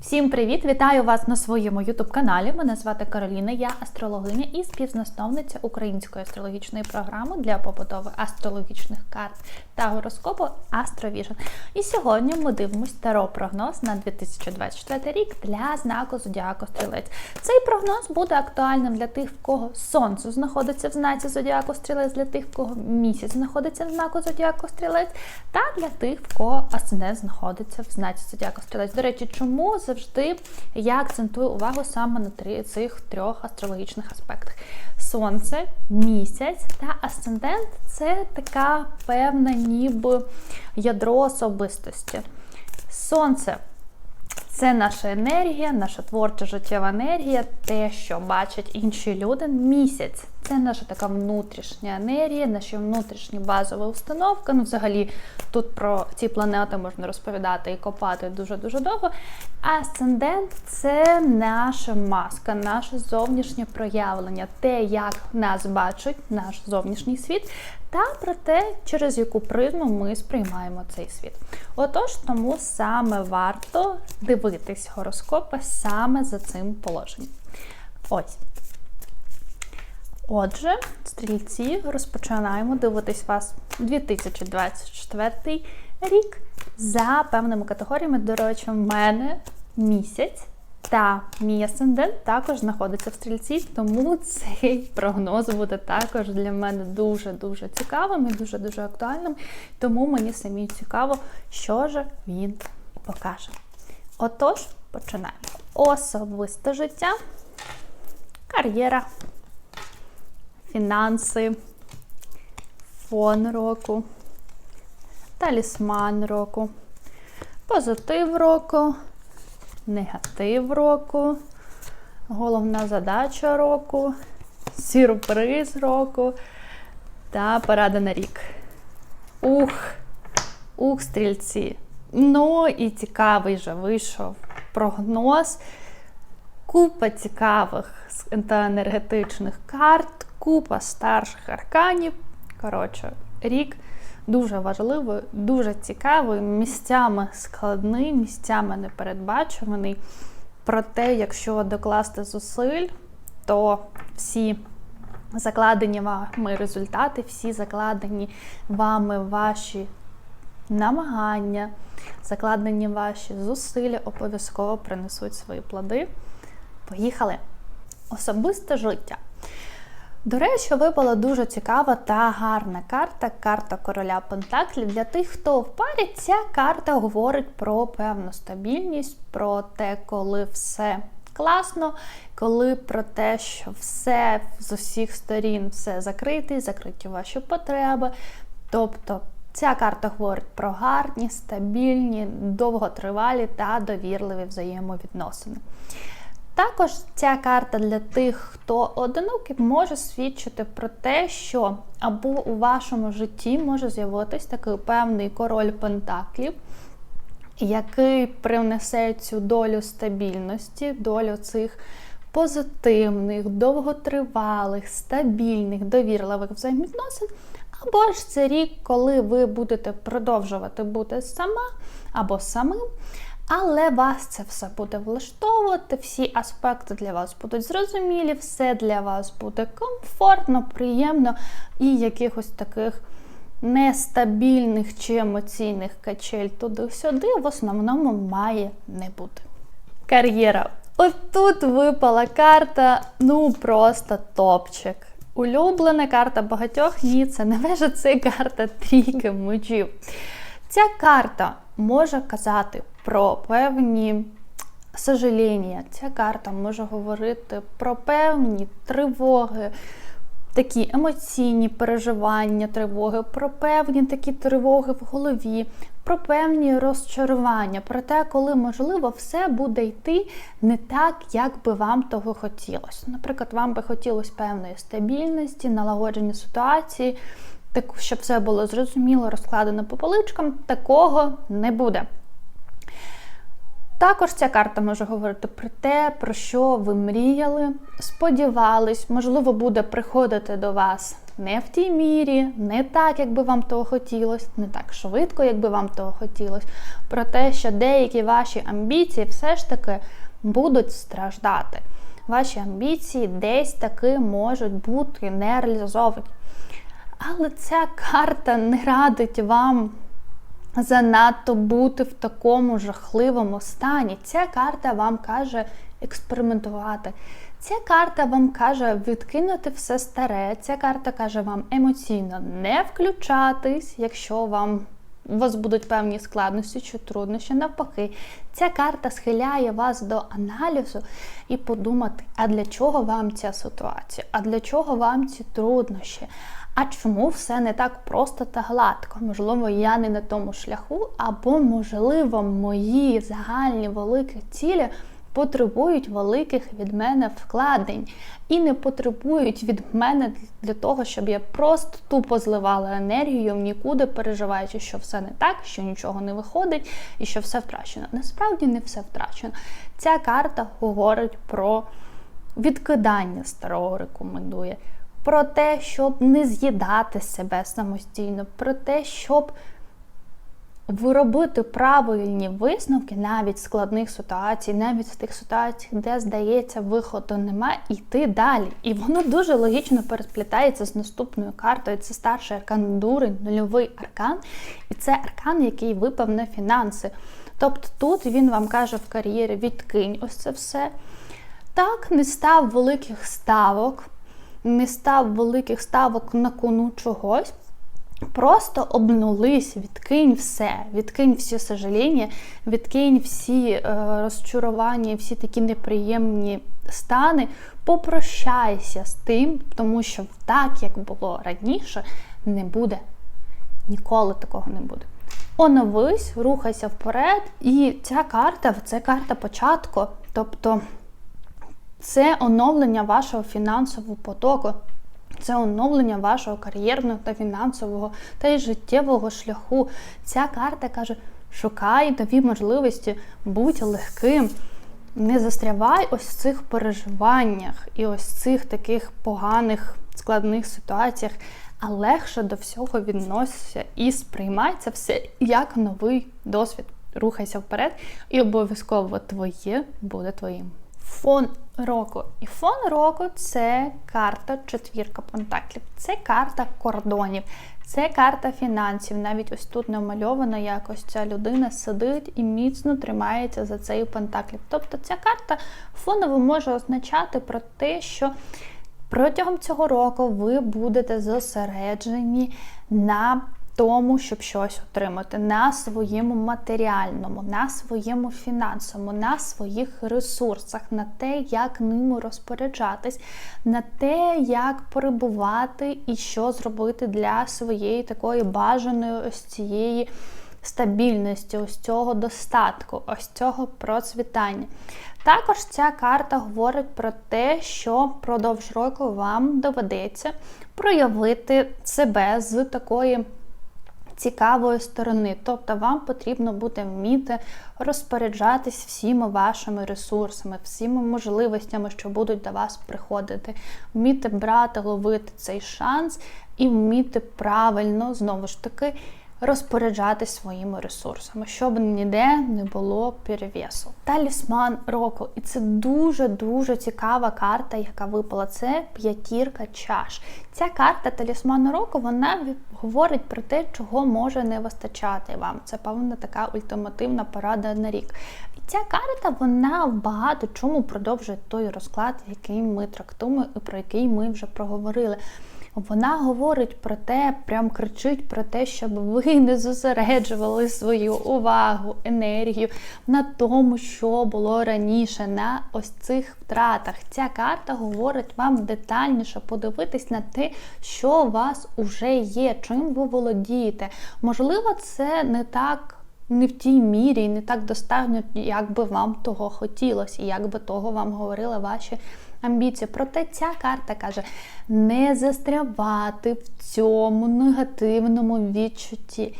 Всім привіт! Вітаю вас на своєму ютуб-каналі. Мене звати Кароліна, я астрологиня і співзасновниця української астрологічної програми для побудови астрологічних карт та гороскопу Astrovіжн. І сьогодні ми дивимось таро прогноз на 2024 рік для знаку Зодіаку Стрілець. Цей прогноз буде актуальним для тих, в кого сонце знаходиться в знаці Зодіаку Стрілець, для тих, в кого місяць знаходиться в знаку Зодіаку Стрілець, та для тих, в кого асцендент знаходиться в знаці Зодіаку Стрілець. До речі, чому завжди я акцентую увагу саме на цих трьох астрологічних аспектах: сонце, місяць та асцендент це така певна, ніби ядро особистості. Сонце. Це наша енергія, наша творча життєва енергія, те, що бачать інші люди. Місяць це наша така внутрішня енергія, наші внутрішні базові установки. Ну, взагалі, тут про ці планети можна розповідати і копати дуже-дуже довго. Асцендент це наша маска, наше зовнішнє проявлення, те, як нас бачить наш зовнішній світ, та про те, через яку призму ми сприймаємо цей світ. Отож, тому саме варто дивитись гороскопи саме за цим положенням. Ось. Отже, стрільці, розпочинаємо дивитись вас 2024 рік за певними категоріями. До речі, в мене місяць та мій асцендент також знаходиться в стрільці, тому цей прогноз буде також для мене дуже-дуже цікавим і дуже-дуже актуальним. Тому мені самі цікаво, що ж він покаже. Отож, починаємо. Особисте життя, кар'єра, фінанси, фон року, талісман року, позитив року, негатив року, головна задача року, сюрприз року та порада на рік. Ух! Ух, стрільці! Ну і цікавий же вийшов прогноз. Купа цікавих енергетичних карт, купа старших арканів. Коротше, рік дуже важливий, дуже цікавий, місцями складний, місцями непередбачуваний. Проте, якщо докласти зусиль, то всі закладені вами результати, всі закладені вами ваші намагання, закладені ваші зусилля обов'язково принесуть свої плоди. Поїхали! Особисте життя. До речі, випала дуже цікава та гарна карта карта короля Пентаклів. Для тих, хто в парі, ця карта говорить про певну стабільність, про те, коли все класно, коли про те, що все з усіх сторін все закрите, закриті ваші потреби. Тобто Ця карта говорить про гарні, стабільні, довготривалі та довірливі взаємовідносини. Також ця карта для тих, хто одинокий, може свідчити про те, що або у вашому житті може з'явитись такий певний король Пентаклів, який привнесе цю долю стабільності, долю цих позитивних, довготривалих, стабільних, довірливих взаємовідносин. Або ж це рік, коли ви будете продовжувати бути сама або самим, але вас це все буде влаштовувати, всі аспекти для вас будуть зрозумілі, все для вас буде комфортно, приємно і якихось таких нестабільних чи емоційних качель туди-сюди в основному має не бути. Кар'єра. Отут випала карта, ну просто топчик. Улюблена карта багатьох ні, це не вежа, це карта трійки мечів. Ця карта може казати про певні сожаління. Ця карта може говорити про певні тривоги, такі емоційні переживання, тривоги, про певні такі тривоги в голові, про певні розчарування, про те, коли, можливо, все буде йти не так, як би вам того хотілося. Наприклад, вам би хотілося певної стабільності, налагодження ситуації, так, щоб все було зрозуміло, розкладено по поличкам, такого не буде. Також ця карта може говорити про те, про що ви мріяли, сподівались, можливо, буде приходити до вас не в тій мірі, не так, як би вам того хотілося, не так швидко, як би вам того хотілося. Про те, що деякі ваші амбіції все ж таки будуть страждати. Ваші амбіції десь таки можуть бути не реалізовані. Але ця карта не радить вам занадто бути в такому жахливому стані. Ця карта вам каже експериментувати. Ця карта вам каже відкинути все старе. Ця карта каже вам емоційно не включатись, якщо вам у вас будуть певні складності чи труднощі. Навпаки, ця карта схиляє вас до аналізу і подумати, а для чого вам ця ситуація? А для чого вам ці труднощі? А чому все не так просто та гладко? Можливо, я не на тому шляху, або, можливо, мої загальні великі цілі потребують великих від мене вкладень і не потребують від мене для того, щоб я просто тупо зливала енергію в нікуди, переживаючи, що все не так, що нічого не виходить і що все втрачено. Насправді не все втрачено. Ця карта говорить про відкидання старого, рекомендує. Про те, щоб не з'їдати себе самостійно, про те, щоб робити правильні висновки навіть складних ситуацій, навіть в тих ситуаціях, де здається, виходу немає, йти далі. І воно дуже логічно переплітається з наступною картою. Це старший аркан дурень, нульовий аркан, і це аркан, який випав на фінанси. Тобто тут він вам каже в кар'єрі: відкинь ось це все. Так, не став великих ставок, не став великих ставок на кону чогось. Просто обнулись, відкинь все, відкинь всі сожаління, відкинь всі е, розчарування, всі такі неприємні стани. Попрощайся з тим, тому що так, як було раніше, не буде. Ніколи такого не буде. Оновись, рухайся вперед, і ця карта це карта початку, тобто це оновлення вашого фінансового потоку. Це оновлення вашого кар'єрного та фінансового та й життєвого шляху. Ця карта каже: шукай нові можливості, будь легким. Не застрявай ось в цих переживаннях і ось цих таких поганих складних ситуаціях, а легше до всього відносися і сприймай це все як новий досвід. Рухайся вперед, і обов'язково твоє буде твоїм. Фон року. І фон року це карта четвірка пентаклів, це карта кордонів, це карта фінансів. Навіть ось тут намальовано якось ця людина сидить і міцно тримається за цей пентаклів. Тобто ця карта фоново може означати про те, що протягом цього року ви будете зосереджені на тому, щоб щось отримати на своєму матеріальному, на своєму фінансовому, на своїх ресурсах, на те, як ними розпоряджатись, на те, як перебувати і що зробити для своєї такої бажаної ось цієї. Стабільності, ось цього достатку, ось цього процвітання. Також ця карта говорить про те, що впродовж року вам доведеться проявити себе з такої цікавої сторони. Тобто вам потрібно буде вміти розпоряджатись всіма вашими ресурсами, всіма можливостями, що будуть до вас приходити, вміти брати, ловити цей шанс і вміти правильно, знову ж таки, розпоряджатись своїми ресурсами, щоб ніде не було перевесу. Талісман року. І це дуже-дуже цікава карта, яка випала. Це п'ятірка чаш. Ця карта талісману року вона говорить про те, чого може не вистачати вам. Це певна така ультимативна порада на рік. І ця карта вона в багато чому продовжує той розклад, який ми трактуємо і про який ми вже проговорили. Вона говорить про те, прям кричить про те, щоб ви не зосереджували свою увагу, енергію на тому, що було раніше, на ось цих втратах. Ця карта говорить вам детальніше подивитись на те, що у вас уже є, чим ви володієте. Можливо, це не так. Не в тій мірі не так достатньо, як би вам того хотілося, і як би того вам говорили ваші амбіції. Проте ця карта каже: не застрявати в цьому негативному відчутті.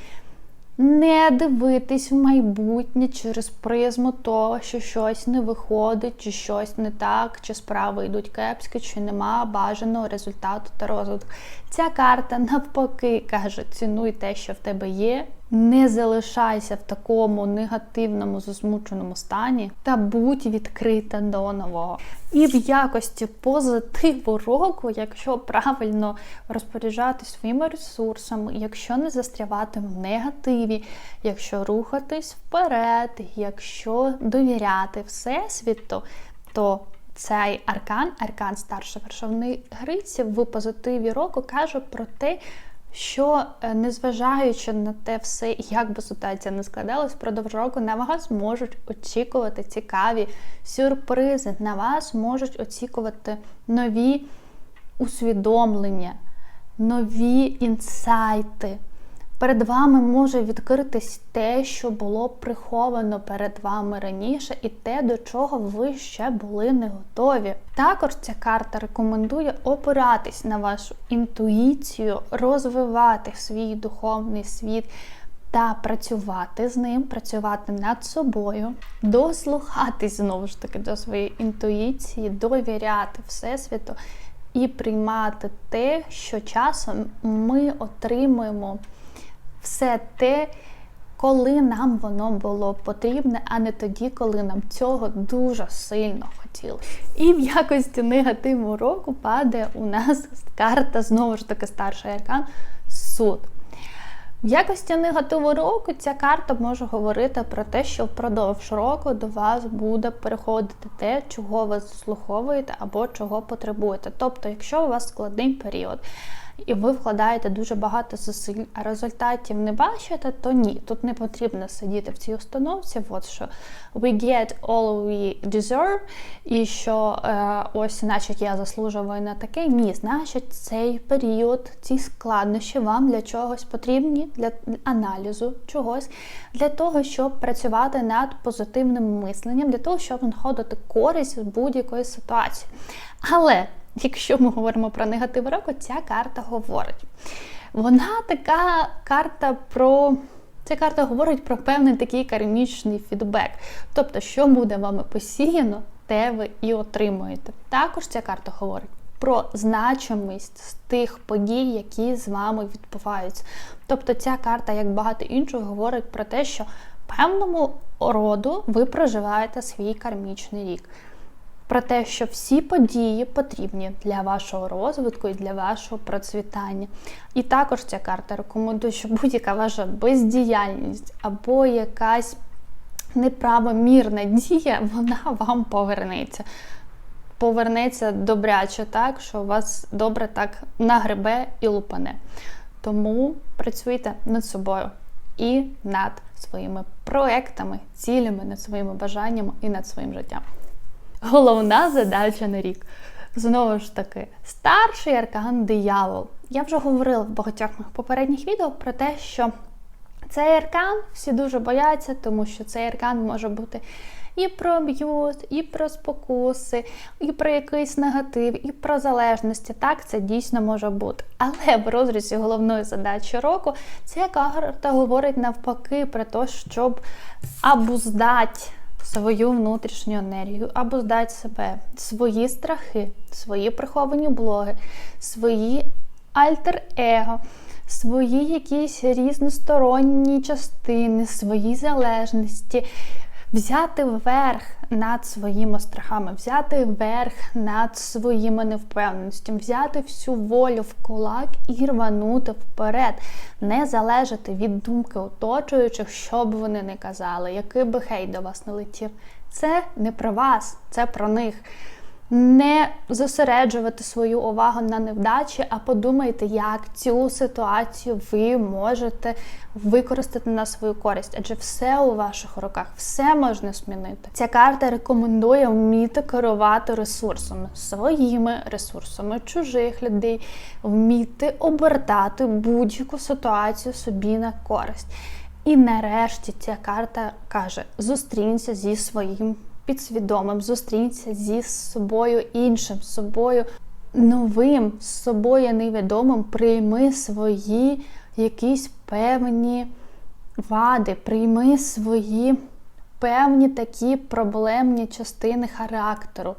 Не дивитись в майбутнє через призму того, що щось не виходить, чи щось не так, чи справи йдуть кепськи, чи нема бажаного результату та розвитку. Ця карта навпаки каже: цінуй те, що в тебе є. Не залишайся в такому негативному, засмученому стані та будь відкрита до нового. І в якості позитиву року, якщо правильно розпоряджатися своїми ресурсами, якщо не застрявати в негативі, якщо рухатись вперед, якщо довіряти Всесвіту, то цей аркан, аркан старшої вершовної гриці в позитиві року каже про те, що е, незважаючи на те все, як би ситуація не складалась, впродовж року на вас можуть очікувати цікаві сюрпризи, на вас можуть очікувати нові усвідомлення, нові інсайти. Перед вами може відкритись те, що було приховано перед вами раніше, і те, до чого ви ще були не готові. Також ця карта рекомендує опиратись на вашу інтуїцію, розвивати свій духовний світ та працювати з ним, працювати над собою, дослухатись знову ж таки до своєї інтуїції, довіряти Всесвіту і приймати те, що часом ми отримуємо все те, коли нам воно було потрібне, а не тоді, коли нам цього дуже сильно хотілося. І в якості негативу року падає у нас карта, знову ж таки, старший аркан суд. В якості негативу року ця карта може говорити про те, що впродовж року до вас буде переходити те, чого ви заслуховуєте або чого потребуєте. Тобто, якщо у вас складний період, і ви вкладаєте дуже багато зусиль, а результатів не бачите, то ні. Тут не потрібно сидіти в цій установці. От що we get all we deserve, і що е, ось, значить, я заслужую на таке. Ні, значить, цей період, ці складнощі вам для чогось потрібні, для аналізу чогось, для того, щоб працювати над позитивним мисленням, для того, щоб знаходити користь з будь-якої ситуації. Але якщо ми говоримо про негатив року, ця карта говорить. Вона така карта про. Ця карта говорить про певний такий кармічний фідбек. Тобто, що буде вами посіяно, те ви і отримуєте. Також ця карта говорить про значимість з тих подій, які з вами відбуваються. Тобто, ця карта, як багато інших, говорить про те, що певному роду ви проживаєте свій кармічний рік про те, що всі події потрібні для вашого розвитку і для вашого процвітання. І також ця карта рекомендує, що будь-яка ваша бездіяльність або якась неправомірна дія, вона вам повернеться. Повернеться добряче так, що вас добре так нагребе і лупане. Тому працюйте над собою і над своїми проектами, цілями, над своїми бажаннями і над своїм життям головна задача на рік. Знову ж таки, старший аркан диявол. Я вже говорила в багатьох моїх попередніх відео про те, що цей аркан всі дуже бояться, тому що цей аркан може бути і про аб'юз, і про спокуси, і про якийсь негатив, і про залежності. Так, це дійсно може бути. Але в розрізі головної задачі року ця карта говорить навпаки про те, щоб абуздати свою внутрішню енергію, або здати себе, свої страхи, свої приховані блоги, свої альтер-его, свої якісь різносторонні частини, свої залежності, взяти верх над своїми страхами, взяти верх над своїми невпевненостями, взяти всю волю в кулак і рванути вперед, не залежати від думки оточуючих, що б вони не казали, який би хейт до вас не летів. Це не про вас, це про них не зосереджувати свою увагу на невдачі, а подумайте, як цю ситуацію ви можете використати на свою користь, адже все у ваших руках, все можна змінити. Ця карта рекомендує вміти керувати ресурсами, своїми ресурсами чужих людей, вміти обертати будь-яку ситуацію собі на користь. І нарешті ця карта каже: зустрінься зі своїм підсвідомим, зустрінься зі собою іншим, з собою новим, з собою невідомим, прийми свої якісь певні вади, прийми свої певні такі проблемні частини характеру.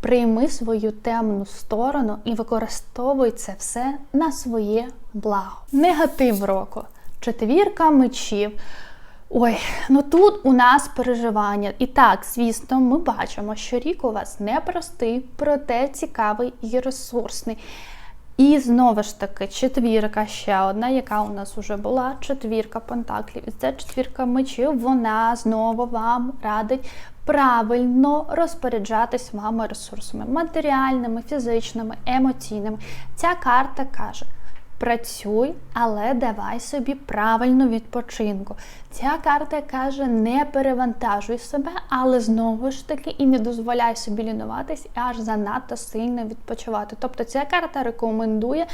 Прийми свою темну сторону і використовуй це все на своє благо. Негатив року. Четвірка мечів. Ой, ну тут у нас переживання. І так, звісно, ми бачимо, що рік у вас непростий, проте цікавий і ресурсний. І знову ж таки, четвірка ще одна, яка у нас вже була, четвірка пентаклів. І ця четвірка мечів, вона знову вам радить правильно розпоряджатись вами ресурсами матеріальними, фізичними, емоційними. Ця карта каже. Працюй, але давай собі правильну відпочинку. Ця карта каже: не перевантажуй себе, але знову ж таки і не дозволяй собі лінуватись аж занадто сильно відпочивати. Тобто ця карта рекомендує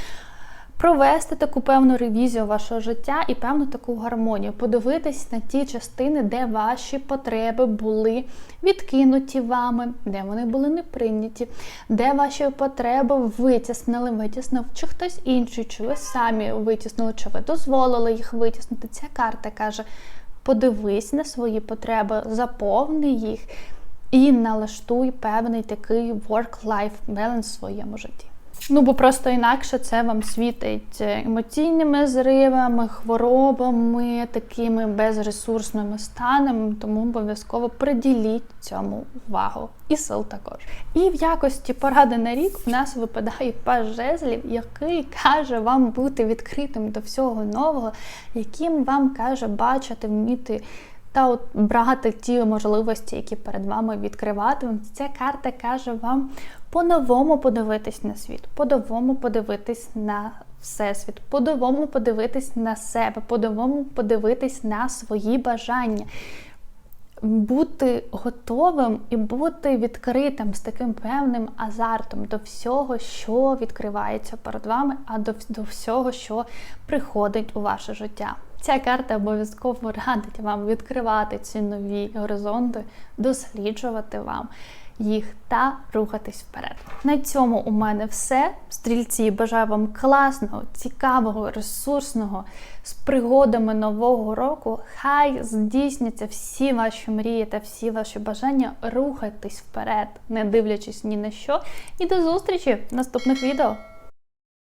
провести таку певну ревізію вашого життя і певну таку гармонію, подивитись на ті частини, де ваші потреби були відкинуті вами, де вони були не прийняті, де ваші потреби витіснили, витіснив, чи хтось інший, чи ви самі витіснили, чи ви дозволили їх витіснити. Ця карта каже: подивись на свої потреби, заповни їх і налаштуй певний такий work-life balance в своєму житті. Ну, бо просто інакше це вам світить емоційними зривами, хворобами, такими безресурсними станами, тому обов'язково приділіть цьому увагу і сил також. І в якості поради на рік у нас випадає жезлів, який каже вам бути відкритим до всього нового, яким вам каже бачити, вміти. Та от брати ті можливості, які перед вами відкриватимуть. Ця карта каже вам по-новому подивитись на світ, по-новому подивитись на всесвіт, по-новому подивитись на себе, по-новому подивитись на свої бажання. Бути готовим і бути відкритим з таким певним азартом до всього, що відкривається перед вами, а до, до всього, що приходить у ваше життя. Ця карта обов'язково радить вам відкривати ці нові горизонти, досліджувати вам їх та рухатись вперед. На цьому у мене все. Стрільці бажаю вам класного, цікавого, ресурсного з пригодами нового року. Хай здійсняться всі ваші мрії та всі ваші бажання. Рухайтесь вперед, не дивлячись ні на що. І до зустрічі в наступних відео.